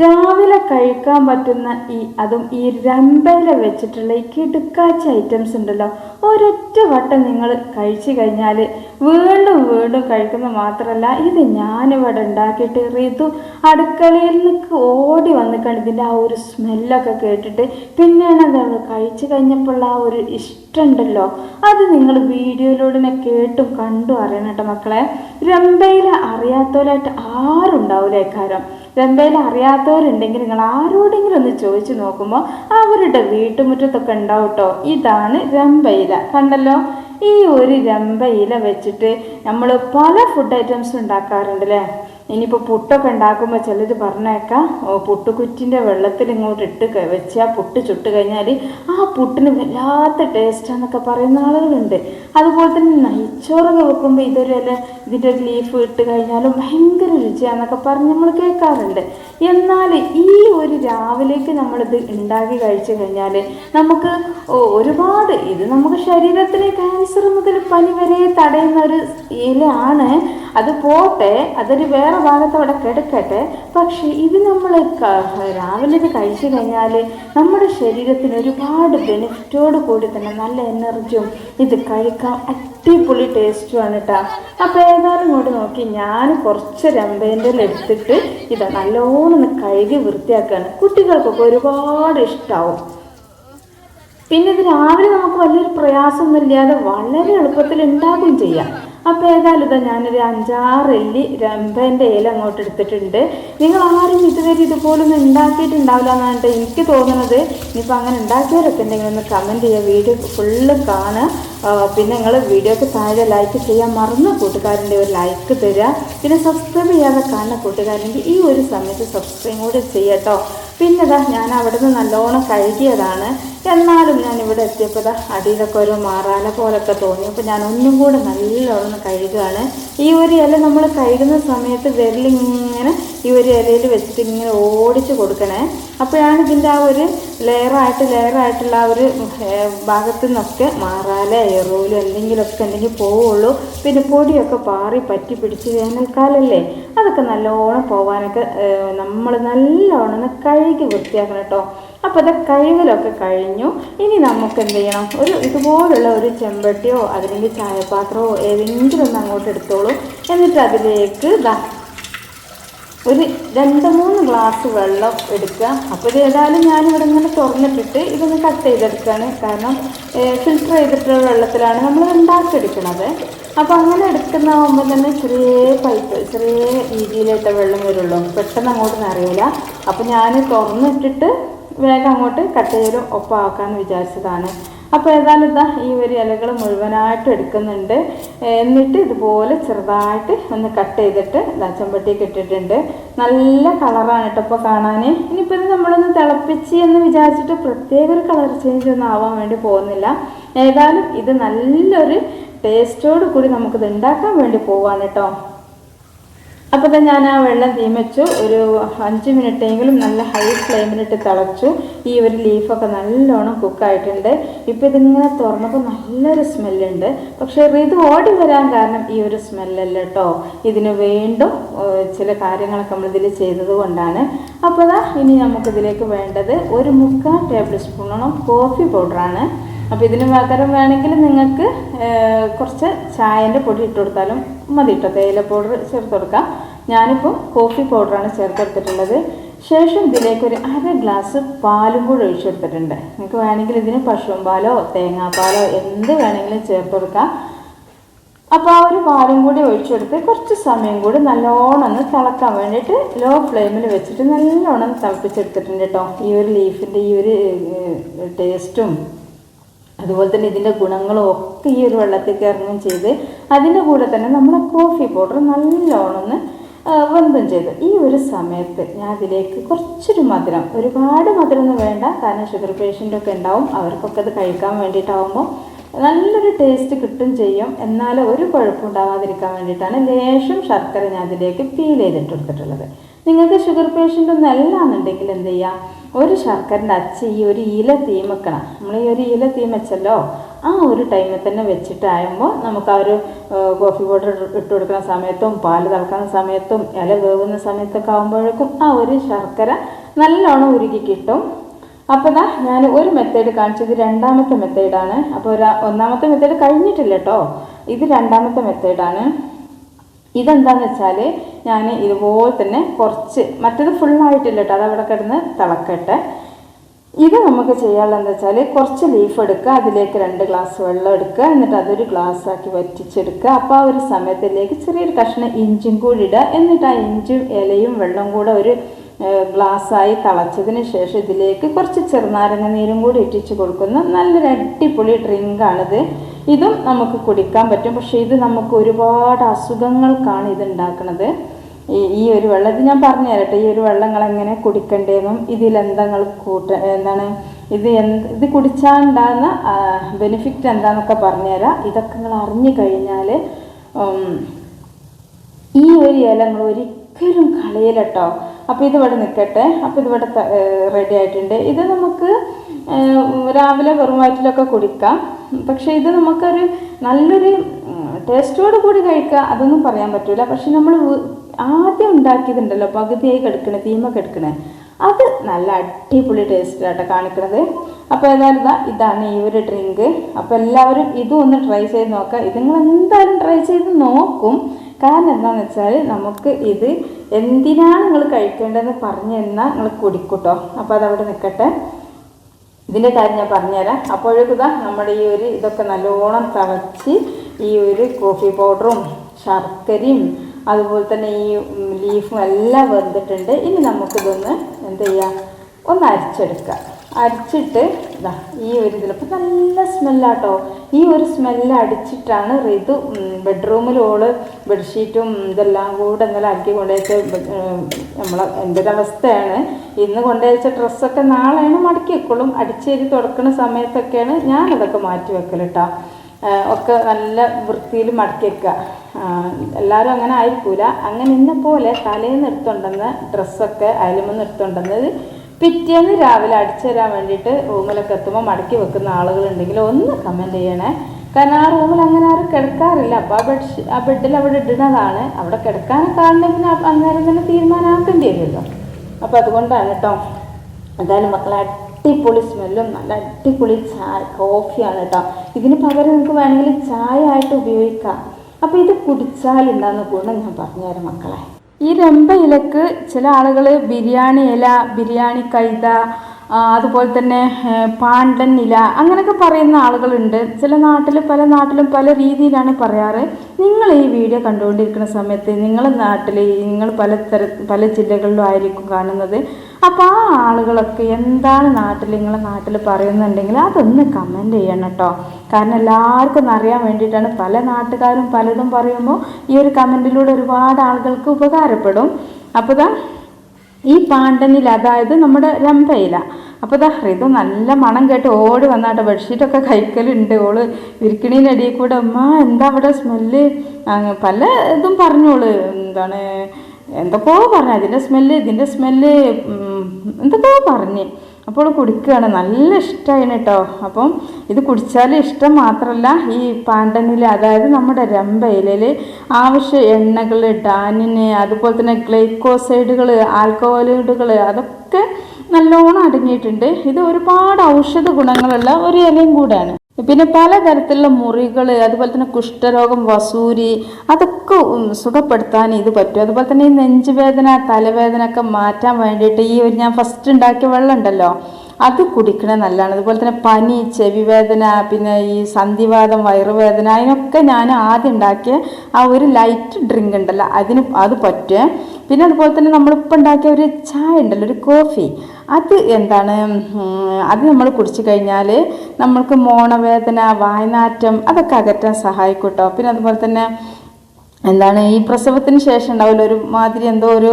രാവിലെ കഴിക്കാൻ പറ്റുന്ന ഈ അതും ഈ രമ്പയില വെച്ചിട്ടുള്ള ഈ കിടുക്കാച്ച ഐറ്റംസ് ഉണ്ടല്ലോ. ഒരൊറ്റ വട്ടം നിങ്ങൾ കഴിച്ചു കഴിഞ്ഞാൽ വീണ്ടും വീണ്ടും കഴിക്കുന്ന മാത്രമല്ല ഇത് ഞാനിവിടെ ഉണ്ടാക്കിയിട്ട് റിതു അടുക്കളയിൽ നിന്ന് ഓടി വന്നിക്കാണ് ഇതിന്റെ ആ ഒരു സ്മെല്ലൊക്കെ കേട്ടിട്ട്. പിന്നെയാണ് എന്താണ് കഴിച്ചു കഴിഞ്ഞപ്പോൾ ആ ഒരു ഇഷ്ടമുണ്ടല്ലോ. അത് നിങ്ങൾ വീഡിയോയിലൂടെ കേട്ടും കണ്ടും അറിയണം കേട്ടോ മക്കളെ. രമ്പയില അറിയാത്തവരായിട്ട് ആരുണ്ടാവില്ല ഇക്കാരം രമ്പയിൽ അറിയാത്തവരുണ്ടെങ്കിൽ നിങ്ങൾ ആരോടെങ്കിലും ഒന്ന് ചോദിച്ചു നോക്കുമ്പോൾ അവരുടെ വീട്ടുമുറ്റത്തൊക്കെ ഉണ്ടാവും കേട്ടോ ഇതാണ് രമ്പയില. കണ്ടല്ലോ? ഈ ഒരു രമ്പയില വെച്ചിട്ട് നമ്മൾ പല ഫുഡ് ഐറ്റംസ് ഉണ്ടാക്കാറുണ്ട് അല്ലേ ഇനിയിപ്പോൾ പുട്ടൊക്കെ ഉണ്ടാക്കുമ്പോൾ ചിലർ പറഞ്ഞേക്കാം പുട്ടുകുറ്റിന്റെ വെള്ളത്തിൽ ഇങ്ങോട്ട് ഇട്ട് വെച്ചാൽ പുട്ട് ചുട്ട് കഴിഞ്ഞാൽ ആ പുട്ടിന് വല്ലാത്ത ടേസ്റ്റാന്നൊക്കെ പറയുന്ന ആളുകളുണ്ട്. അതുപോലെ തന്നെ നെയ്ച്ചോറൊക്കെ വെക്കുമ്പോൾ ഇതൊരു അല്ല ഇതിന്റെ ഒരു ലീഫ് ഇട്ട് കഴിഞ്ഞാലും ഭയങ്കര രുചിയാണെന്നൊക്കെ പറഞ്ഞ് നമ്മൾ കേൾക്കാറുണ്ട്. എന്നാൽ ഈ ഒരു രാവിലേക്ക് നമ്മളിത് ഉണ്ടാക്കി കഴിച്ചു കഴിഞ്ഞാൽ നമുക്ക് ഒരുപാട് ഇത് നമുക്ക് ശരീരത്തിന് ക്യാൻസർ മുതൽ പനി വരെ തടയുന്ന ഒരു ഇലയാണ്. അത് പോട്ടെ അതൊരു വേറെ ഭാഗത്ത് അവിടെ കിടക്കട്ടെ. പക്ഷേ ഇത് നമ്മൾ രാവിലെ കഴിച്ചു കഴിഞ്ഞാൽ നമ്മുടെ ശരീരത്തിന് ഒരുപാട് ബെനിഫിറ്റോട് കൂടി തന്നെ നല്ല എനർജിയും ഇത് കഴിക്കാൻ അടിപൊളി ടേസ്റ്റുമാണ് കേട്ടോ അപ്പോൾ ഏതായാലും ഇങ്ങോട്ട് നോക്കി ഞാൻ കുറച്ച് രമ്പേന്റെ എടുത്തിട്ട് ഇത് നല്ലോണം കഴുകി വൃത്തിയാക്കുകയാണ് കുട്ടികൾക്കൊക്കെ ഒരുപാട് ഇഷ്ടമാവും പിന്നെ ഇത് രാവിലെ നമുക്ക് വലിയൊരു പ്രയാസമൊന്നുമില്ലാതെ വളരെ എളുപ്പത്തിൽ ഉണ്ടാക്കുകയും ചെയ്യാം. അപ്പോൾ ഏതായാലും ഇതാ ഞാനൊരു അഞ്ചാറ് എല്ലി രമ്പേന്റെ ഇല അങ്ങോട്ട് എടുത്തിട്ടുണ്ട്. നിങ്ങൾ ആരും ഇതുവരെ ഇതുപോലൊന്നും ഉണ്ടാക്കിയിട്ടുണ്ടാവില്ല എന്നാണ് എനിക്ക് തോന്നുന്നത്. ഇനിയിപ്പോൾ അങ്ങനെ ഉണ്ടാക്കിയവരൊക്കെ ഉണ്ടെങ്കിൽ ഒന്ന് കമന്റ് ചെയ്യുക. വീഡിയോ ഫുള്ള് കാണുക. പിന്നെ നിങ്ങൾ വീഡിയോക്ക് താഴെ ലൈക്ക് ചെയ്യാൻ മറന്ന കൂട്ടുകാരന്റെ ഒരു ലൈക്ക് തരിക. പിന്നെ സബ്സ്ക്രൈബ് ചെയ്യാതെ കാണുന്ന കൂട്ടുകാരന്റെ ഈ ഒരു സമയത്ത് സബ്സ്ക്രൈബ് കൂടെ ചെയ്യട്ടോ പിന്നെ ഞാൻ അവിടെ നിന്ന് നല്ലോണം കഴുകിയതാണ്. എന്നാലും ഞാൻ ഇവിടെ എത്തിയപ്പോൾ അടിയിലൊക്കെ ഒരു മാറാല പോലൊക്കെ തോന്നി. അപ്പോൾ ഞാൻ ഒന്നും കൂടെ നല്ലോണം കഴുകുകയാണ് ഈ ഒരു ഇല നമ്മൾ കഴുകുന്ന സമയത്ത് വിരലിങ്ങനെ ഈ ഒരു ഇലയിൽ വെച്ചിട്ട് ഇങ്ങനെ ഓടിച്ച് കൊടുക്കണേ. അപ്പോഴാണ് ഇതിന്റെ ആ ഒരു ലെയറായിട്ട് ലെയറായിട്ടുള്ള ആ ഒരു ഭാഗത്ത് നിന്നൊക്കെ മാറാല എറൂൽ എന്തെങ്കിലുമൊക്കെ ഉണ്ടെങ്കിൽ പോവുള്ളൂ. പിന്നെ പൊടിയൊക്കെ പാറി പറ്റി പിടിച്ച് വേനൽക്കാലല്ലേ. അതൊക്കെ നല്ലോണം പോകാനൊക്കെ നമ്മൾ നല്ലോണം കഴുകി വൃത്തിയാക്കണം കേട്ടോ. അപ്പോൾ അത് കഴുകലൊക്കെ കഴിഞ്ഞു. ഇനി നമുക്ക് എന്ത് ചെയ്യണം? ഒരു ഇതുപോലുള്ള ഒരു ചെമ്പട്ടിയോ അതില്ലെങ്കിൽ ചായപാത്രമോ ഏതെങ്കിലും ഒന്ന് അങ്ങോട്ട് എടുത്തോളൂ. എന്നിട്ട് അതിലേക്ക് ദാ ഒരു രണ്ട് മൂന്ന് ഗ്ലാസ് വെള്ളം എടുക്കുക. അപ്പോൾ ഇത് ഏതായാലും ഞാനിവിടെ ഇങ്ങനെ തുറന്നിട്ടിട്ട് ഇതൊന്ന് കട്ട് ചെയ്തെടുക്കുകയാണ്. കാരണം ഫിൽറ്റർ ചെയ്തിട്ടുള്ള വെള്ളത്തിലാണ് നമ്മൾ ഉണ്ടാക്കിയെടുക്കണത്. അപ്പോൾ അങ്ങനെ എടുക്കുന്നതാകുമ്പോൾ തന്നെ ചെറിയ പൈപ്പ് ചെറിയ രീതിയിലായിട്ട് വെള്ളം വരുള്ളൂ. പെട്ടെന്ന് അങ്ങോട്ട് അറിയില്ല അപ്പോൾ ഞാൻ തുറന്നിട്ടിട്ട് വേഗം അങ്ങോട്ട് കട്ട് ചെയ്യലും ഒപ്പമാക്കാമെന്ന് വിചാരിച്ചതാണ്. അപ്പോൾ ഏതായാലും ഇതാ ഈ ഒരു ഇലകൾ മുഴുവനായിട്ട് എടുക്കുന്നുണ്ട്. എന്നിട്ട് ഇതുപോലെ ചെറുതായിട്ട് ഒന്ന് കട്ട് ചെയ്തിട്ട് ഇതാ ഇട്ടിട്ടുണ്ട്. നല്ല കളറാണ് കേട്ടോ ഇപ്പോൾ കാണാൻ ഇനിയിപ്പോൾ ഇത് നമ്മളൊന്ന് തിളപ്പിച്ച് എന്ന് വിചാരിച്ചിട്ട് പ്രത്യേക ഒരു കളർ ചേഞ്ച് ഒന്നും ആവാൻ വേണ്ടി പോകുന്നില്ല. ഏതായാലും ഇത് നല്ലൊരു ടേസ്റ്റോട് കൂടി നമുക്കിത് ഉണ്ടാക്കാൻ വേണ്ടി പോവാണ് കേട്ടോ. അപ്പോൾ തന്നെ ഞാൻ ആ വെള്ളം തീമച്ചു. ഒരു അഞ്ച് മിനിറ്റെങ്കിലും നല്ല ഹൈ ഫ്ലെയിമിലിട്ട് തിളച്ചു. ഈ ഒരു ലീഫൊക്കെ നല്ലോണം കുക്കായിട്ടുണ്ട് ഇപ്പോൾ ഇതിങ്ങനെ തുറന്നപ്പോൾ നല്ലൊരു സ്മെല്ലുണ്ട് പക്ഷേ ഇത് ഓടി വരാൻ കാരണം ഈ ഒരു സ്മെല്ലല്ല കേട്ടോ ഇതിന് വീണ്ടും ചില കാര്യങ്ങളൊക്കെ നമ്മൾ ഇതിൽ ചെയ്തത് കൊണ്ടാണ്. അപ്പോൾ ഇനി നമുക്കിതിലേക്ക് വേണ്ടത് ഒരു മുക്കാൽ ടേബിൾ സ്പൂണോളം കോഫി പൗഡറാണ് അപ്പോൾ ഇതിന് പകരം വേണമെങ്കിൽ നിങ്ങൾക്ക് കുറച്ച് ചായന്റെ പൊടി ഇട്ട് കൊടുത്താലും മതി കേട്ടോ തേയില പൗഡർ ചേർത്ത് കൊടുക്കാം. ഞാനിപ്പോൾ കോഫി പൗഡറാണ് ചേർത്തെടുത്തിട്ടുള്ളത്. ശേഷം ഇതിലേക്ക് ഒരു അര ഗ്ലാസ് പാലും കൂടെ ഒഴിച്ചെടുത്തിട്ടുണ്ട് നിങ്ങൾക്ക് വേണമെങ്കിൽ ഇതിന് പശുവും പാലോ തേങ്ങാപ്പാലോ എന്ത് വേണമെങ്കിലും ചേർത്ത് കൊടുക്കാം. അപ്പോൾ ആ ഒരു പാലും കൂടി ഒഴിച്ചെടുത്ത് കുറച്ച് സമയം കൂടി നല്ലോണം ഒന്ന് തിളക്കാൻ വേണ്ടിയിട്ട് ലോ ഫ്ലെയിമിൽ വെച്ചിട്ട് നല്ലോണം തിളപ്പിച്ചെടുത്തിട്ടുണ്ട് കേട്ടോ ഈ ഒരു ലീഫിന്റെ ഈ ഒരു ടേസ്റ്റും അതുപോലെ തന്നെ ഇതിന്റെ ഗുണങ്ങളും ഒക്കെ ഈ ഒരു വെള്ളത്തിൽ കയറുകയും ചെയ്ത് അതിന്റെ കൂടെ തന്നെ നമ്മുടെ കോഫി പൗഡർ നല്ലോണം ഒന്ന് ആ, വെന്തും ചെയ്തു. ഈ ഒരു സമയത്ത് ഞാൻ അതിലേക്ക് കുറച്ചൊരു മധുരം ഒരുപാട് മധുരം ഒന്നും വേണ്ട. കാരണം ഷുഗർ പേഷ്യന്റൊക്കെ ഉണ്ടാവും. അവർക്കൊക്കെ അത് കഴിക്കാൻ വേണ്ടിയിട്ടാവുമ്പോൾ നല്ലൊരു ടേസ്റ്റ് കിട്ടും ചെയ്യും. എന്നാൽ ഒരു കുഴപ്പം ഉണ്ടാവാതിരിക്കാൻ വേണ്ടിയിട്ടാണ് ലേശം ശർക്കര ഞാൻ അതിലേക്ക് പീൽ ചെയ്തിട്ട് കൊടുത്തിട്ടുള്ളത്. നിങ്ങൾക്ക് ഷുഗർ പേഷ്യന്റ് ഒന്നും അല്ല എന്നുണ്ടെങ്കിൽ എന്ത് ചെയ്യുക ഒരു ശർക്കരന്റെ അച്ച ഈ ഒരു ഇല തീമക്കണം നമ്മൾ ഈ ഒരു ഇല തീമച്ചല്ലോ ആ ഒരു ടൈമിൽ തന്നെ വെച്ചിട്ടാകുമ്പോൾ നമുക്ക് ആ ഒരു കോഫി പൗഡർ ഇട്ട് കൊടുക്കുന്ന സമയത്തും പാൽ തിളക്കുന്ന സമയത്തും ഇല വേവുന്ന സമയത്തൊക്കെ ആകുമ്പോഴേക്കും ആ ഒരു ശർക്കര നല്ലോണം ഉരുകി കിട്ടും. അപ്പോൾ ദാ ഞാൻ ഒരു മെത്തേഡ് കാണിച്ചത് രണ്ടാമത്തെ മെത്തേഡാണ് അപ്പോൾ ഒരു ഒന്നാമത്തെ മെത്തേഡ് കഴിഞ്ഞിട്ടില്ല കേട്ടോ. ഇത് രണ്ടാമത്തെ മെത്തേഡാണ് ഇതെന്താന്ന് വെച്ചാൽ ഞാൻ ഇതുപോലെ തന്നെ കുറച്ച് മറ്റത് ഫുള്ളായിട്ടില്ല കേട്ടോ അതവിടെ കിടന്ന് തിളക്കട്ടെ. ഇത് നമുക്ക് ചെയ്യാനുള്ളത് എന്താ വെച്ചാൽ കുറച്ച് ലീഫ് എടുക്കുക അതിലേക്ക് രണ്ട് ഗ്ലാസ് വെള്ളം എടുക്കുക എന്നിട്ട് അതൊരു ഗ്ലാസ് ആക്കി വറ്റിച്ചെടുക്കുക. അപ്പോൾ ആ ഒരു സമയത്തിലേക്ക് ചെറിയൊരു കഷ്ണം ഇഞ്ചും കൂടി ഇടുക. എന്നിട്ട് ആ ഇഞ്ചും ഇലയും വെള്ളം കൂടെ ഒരു ഗ്ലാസ്സായി തിളച്ചതിന് ശേഷം ഇതിലേക്ക് കുറച്ച് ചെറുനാരങ്ങ നീരും കൂടി ഇട്ടിച്ച് കൊടുക്കുന്ന. നല്ലൊരു അടിപൊളി ഡ്രിങ്കാണിത് ഇതും നമുക്ക് കുടിക്കാൻ പറ്റും. പക്ഷേ ഇത് നമുക്ക് ഒരുപാട് അസുഖങ്ങൾക്കാണ് ഇത് ഉണ്ടാക്കുന്നത് ഈ ഒരു വെള്ളം ഇത് ഞാൻ പറഞ്ഞു തരട്ടെ ഈ ഒരു വെള്ളങ്ങൾ എങ്ങനെ കുടിക്കണ്ടേന്നും ഇതിലെന്തങ്ങൾ കൂട്ട എന്താണ് ഇത് എന്ത് ഇത് കുടിച്ചാൽ ഉണ്ടാകുന്ന ബെനിഫിറ്റ് എന്താണെന്നൊക്കെ പറഞ്ഞുതരാം ഇതൊക്കെ നിങ്ങൾ അറിഞ്ഞു കഴിഞ്ഞാൽ ഈ ഒരു ഇല നിങ്ങൾ ഒരിക്കലും കളയില്ല കേട്ടോ. അപ്പോൾ ഇതിവിടെ നിൽക്കട്ടെ അപ്പോൾ ഇതിവിടെ റെഡി ആയിട്ടുണ്ട്. ഇത് നമുക്ക് രാവിലെ വെറും വയറ്റിലൊക്കെ കുടിക്കാം. പക്ഷേ ഇത് നമുക്കൊരു നല്ലൊരു ടേസ്റ്റോട് കൂടി കഴിക്കുക അതൊന്നും പറയാൻ പറ്റില്ല പക്ഷെ നമ്മൾ ആദ്യം ഉണ്ടാക്കിയതുണ്ടല്ലോ പകുതിയായി കിടക്കണേ തീമ കിടക്കണേ അത് നല്ല അടിപൊളി ടേസ്റ്റിലാട്ടോ കാണിക്കണത്. അപ്പോൾ ഏതായാലും ഇതാ ഇതാണ് ഈ ഒരു ഡ്രിങ്ക്. അപ്പോൾ എല്ലാവരും ഇതും ഒന്ന് ട്രൈ ചെയ്ത് നോക്കുക ഇത് നിങ്ങൾ എന്തായാലും ട്രൈ ചെയ്ത് നോക്കും. കാരണം എന്താണെന്ന് വെച്ചാൽ നമുക്ക് ഇത് എന്തിനാണ് നിങ്ങൾ കഴിക്കേണ്ടതെന്ന് പറഞ്ഞു തന്നാൽ നിങ്ങൾ കുടിക്കൂട്ടോ. അപ്പോൾ അതവിടെ നിൽക്കട്ടെ. ഇതിന്റെ കാര്യം ഞാൻ പറഞ്ഞുതരാം. അപ്പോഴേക്കും ഇതാ നമ്മുടെ ഈ ഒരു ഇതൊക്കെ നല്ലോണം തിളച്ച് ഈ ഒരു കോഫി പൗഡറും ശർക്കരയും അതുപോലെ തന്നെ ഈ ലീഫും എല്ലാം വെന്തിട്ടുണ്ട്. ഇനി നമുക്കിതൊന്ന് എന്ത് ചെയ്യാം? ഒന്ന് അരിച്ചെടുക്കുക അരിച്ചിട്ട് ഇതാ ഈ ഒരു ഇതിൽ അപ്പം നല്ല സ്മെല്ലാട്ടോ. ഈ ഒരു സ്മെല്ല് അടിച്ചിട്ടാണ് റിതു ബെഡ്റൂമിൽ ഓൾ ബെഡ്ഷീറ്റും ഇതെല്ലാം കൂടെ ഇന്നലെ അക്കി കൊണ്ടുവച്ച നമ്മളെ എന്റെ അവസ്ഥയാണ് ഇന്ന് കൊണ്ടുവച്ച ഡ്രസ്സൊക്കെ നാളെയാണ് മടക്കി വെക്കുള്ളൂ. അടിച്ചേരി തുടക്കുന്ന സമയത്തൊക്കെയാണ് ഞാൻ ഞാനതൊക്കെ മാറ്റി വെക്കൽ കേട്ടോ ഒക്കെ നല്ല വൃത്തിയിൽ മടക്കി വെക്കുക എല്ലാവരും അങ്ങനെ ആയിരിക്കൂല. അങ്ങനെ ഇന്നെ പോലെ തലേന്ന് എടുത്തുണ്ടെന്ന് ഡ്രസ്സൊക്കെ അയലുമെന്ന് എടുത്തുണ്ടെന്നത് പിറ്റേന്ന് രാവിലെ അടിച്ചു തരാൻ വേണ്ടിയിട്ട് റൂമിലൊക്കെ എത്തുമ്പോൾ മടക്കി വെക്കുന്ന ആളുകളുണ്ടെങ്കിൽ ഒന്ന് കമന്റ് ചെയ്യണേ. കാരണം ആ റൂമിൽ അങ്ങനെ ആരും കിടക്കാറില്ല. അപ്പോൾ ആ ബെഡ് ആ ബെഡിൽ അവിടെ ഇടുന്നതാണ്. അവിടെ കിടക്കാനൊക്കെ ആണെങ്കിൽ അന്നേരം തന്നെ തീരുമാനമാക്കേണ്ടി വരുമല്ലോ. അപ്പോൾ അതുകൊണ്ടാണ് കേട്ടോ. എന്തായാലും മക്കളെ അടിപൊളി സ്മെല്ലും നല്ല അടിപൊളി ചായ കോഫിയാണ് കേട്ടോ. ഇതിന് പകരം നിങ്ങൾക്ക് വേണമെങ്കിൽ ചായ ആയിട്ട് ഉപയോഗിക്കാം. അപ്പോൾ ഇത് കുടിച്ചാലുണ്ടാകുന്ന ഗുണം ഞാൻ പറഞ്ഞുതരാം മക്കളെ. ഈ രമ്പ ഇലക്ക് ചില ആളുകൾ ബിരിയാണി ഇല ബിരിയാണി കൈത അതുപോലെ തന്നെ പാണ്ടൻ ഇല അങ്ങനെയൊക്കെ പറയുന്ന ആളുകളുണ്ട്. ചില നാട്ടിൽ പല നാട്ടിലും പല രീതിയിലാണ് പറയാറ്. നിങ്ങൾ ഈ വീഡിയോ കണ്ടുകൊണ്ടിരിക്കുന്ന സമയത്ത് നിങ്ങളുടെ നാട്ടിൽ നിങ്ങൾ പല തര പല ജില്ലകളിലും ആയിരിക്കും കാണുന്നത്. അപ്പോൾ ആ ആളുകളൊക്കെ എന്താണ് നാട്ടിൽ നിങ്ങളെ നാട്ടിൽ പറയുന്നുണ്ടെങ്കിൽ അതൊന്ന് കമന്റ് ചെയ്യണം കേട്ടോ. കാരണം എല്ലാവർക്കും ഒന്ന് അറിയാൻ വേണ്ടിയിട്ടാണ് പല നാട്ടുകാരും പലതും പറയുമ്പോൾ ഈ ഒരു കമന്റിലൂടെ ഒരുപാട് ആളുകൾക്ക് ഉപകാരപ്പെടും. അപ്പോൾ ദാ ഈ പാണ്ടനിൽ അതായത് നമ്മുടെ രംഭയില അപ്പോൾ ദാ ഇത് നല്ല മണം കേട്ട് ഓടി വന്നാട്ടെ. ബെഡ്ഷീറ്റൊക്കെ കഴിക്കലുണ്ട് ഓൾ വിരിക്കണീനടിയിൽ കൂടെ അമ്മ എന്താ അവിടെ സ്മെല്ല് പല ഇതും പറഞ്ഞോൾ. എന്താണ് എന്തൊക്കെയോ പറഞ്ഞു അതിന്റെ സ്മെല്ല് ഇതിന്റെ സ്മെല്ല് എന്തൊക്കെയോ പറഞ്ഞ്. അപ്പോൾ കുടിക്കുകയാണ്. നല്ല ഇഷ്ടമായിന് കേട്ടോ അപ്പം ഇത് കുടിച്ചാൽ ഇഷ്ടം മാത്രമല്ല ഈ പാണ്ടനിൽ അതായത് നമ്മുടെ രമ്പയിലിൽ ആവശ്യ എണ്ണകൾ ഡാനിന് അതുപോലെ തന്നെ ഗ്ലൈക്കോസൈഡുകൾ ആൽക്കഹോളുകൾ അതൊക്കെ നല്ലോണം അടങ്ങിയിട്ടുണ്ട്. ഇത് ഒരുപാട് ഔഷധ ഗുണങ്ങളുള്ള ഒരു ഇലയും കൂടെയാണ്. പിന്നെ പലതരത്തിലുള്ള മുറികൾ അതുപോലെ തന്നെ കുഷ്ഠരോഗം വസൂരി അതൊക്കെ സുഖപ്പെടുത്താൻ ഇത് പറ്റും. അതുപോലെ തന്നെ ഈ നെഞ്ചുവേദന തലവേദന ഒക്കെ മാറ്റാൻ വേണ്ടിയിട്ട് ഈ ഒരു ഞാൻ ഫസ്റ്റ് ഉണ്ടാക്കിയ വെള്ളം ഉണ്ടല്ലോ അത് കുടിക്കണത് നല്ലതാണ്. അതുപോലെ തന്നെ പനി ചെവി വേദന പിന്നെ ഈ സന്ധിവാദം വയറുവേദന അതിനൊക്കെ ഞാൻ ആദ്യം ഉണ്ടാക്കിയ ആ ഒരു ലൈറ്റ് ഡ്രിങ്ക് ഉണ്ടല്ലോ അതിന് അത് പറ്റുക പിന്നെ അതുപോലെ തന്നെ നമ്മളിപ്പോൾ ഉണ്ടാക്കിയ ഒരു ചായ ഉണ്ടല്ലോ ഒരു കോഫി അത് എന്താണ്? അത് നമ്മൾ കുടിച്ചു കഴിഞ്ഞാൽ നമ്മൾക്ക് മോണവേദന വായനാറ്റം അതൊക്കെ അകറ്റാൻ സഹായിക്കും കേട്ടോ പിന്നെ അതുപോലെ തന്നെ എന്താണ് ഈ പ്രസവത്തിന് ശേഷം ഉണ്ടാവില്ല ഒരു മാതിരി എന്തോ ഒരു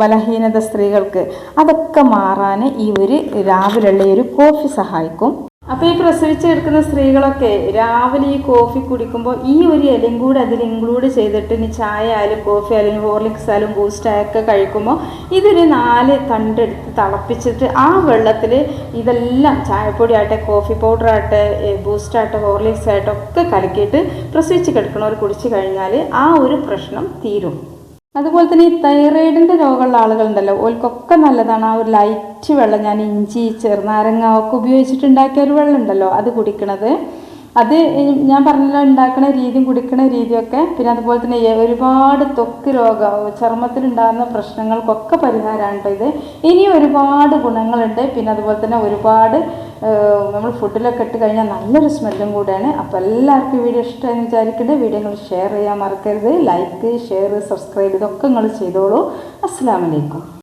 ബലഹീനത സ്ത്രീകൾക്ക് അതൊക്കെ മാറാൻ ഈ ഒരു രാവിലെയുള്ള ഒരു കോഫി സഹായിക്കും. അപ്പോൾ ഈ പ്രസവിച്ചെടുക്കുന്ന സ്ത്രീകളൊക്കെ രാവിലെ ഈ കോഫി കുടിക്കുമ്പോൾ ഈ ഒരു ഇലയും കൂടി അതിൽ ഇൻക്ലൂഡ് ചെയ്തിട്ട് ഇനി ചായ ആയാലും കോഫി ആയാലും ഹോർലിക്സ് ആയാലും ബൂസ്റ്റ് ആയൊക്കെ കഴിക്കുമ്പോൾ ഇതൊരു നാല് തണ്ടെടുത്ത് തിളപ്പിച്ചിട്ട് ആ വെള്ളത്തിൽ ഇതെല്ലാം ചായപ്പൊടി ആട്ടെ കോഫി പൗഡർ ആട്ടെ ബൂസ്റ്റ് ആട്ടെ ഹോർലിക്സ് ആയിട്ടൊക്കെ കലക്കിയിട്ട് പ്രസവിച്ച് കിടക്കുന്നവർ കുടിച്ച് കഴിഞ്ഞാൽ ആ ഒരു പ്രശ്നം തീരും. അതുപോലെ തന്നെ ഈ തൈറോയിഡിന്റെ രോഗമുള്ള ആളുകളുണ്ടല്ലോ ഓൽക്കൊക്കെ നല്ലതാണ്. ആ ഒരു ലൈറ്റ് വെള്ളം ഞാൻ ഇഞ്ചി ചെറുനാരങ്ങ ഒക്കെ ഉപയോഗിച്ചിട്ടുണ്ടാക്കിയ ഒരു വെള്ളം ഉണ്ടല്ലോ അത് കുടിക്കണത്. അത് ഞാൻ പറഞ്ഞല്ലോ ഉണ്ടാക്കുന്ന രീതിയും കുടിക്കുന്ന രീതിയൊക്കെ പിന്നെ അതുപോലെ തന്നെ ഒരുപാട് ത്വക്ക് രോഗം ചർമ്മത്തിലുണ്ടാകുന്ന പ്രശ്നങ്ങൾക്കൊക്കെ പരിഹാരമാണ് ഇത്. ഇനി ഒരുപാട് ഗുണങ്ങളുണ്ട്. പിന്നെ അതുപോലെ തന്നെ ഒരുപാട് നമ്മൾ ഫുഡിലൊക്കെ ഇട്ട് കഴിഞ്ഞാൽ നല്ലൊരു സ്മെല്ലും കൂടെയാണ്. അപ്പോൾ എല്ലാവർക്കും വീഡിയോ ഇഷ്ടമെന്ന് വിചാരിക്കേണ്ടത് വീഡിയോ നിങ്ങൾ ഷെയർ ചെയ്യാൻ മറക്കരുത്. ലൈക്ക് ഷെയർ സബ്സ്ക്രൈബ് ഇതൊക്കെ നിങ്ങൾ ചെയ്തോളൂ. അസ്സാം വലൈക്കും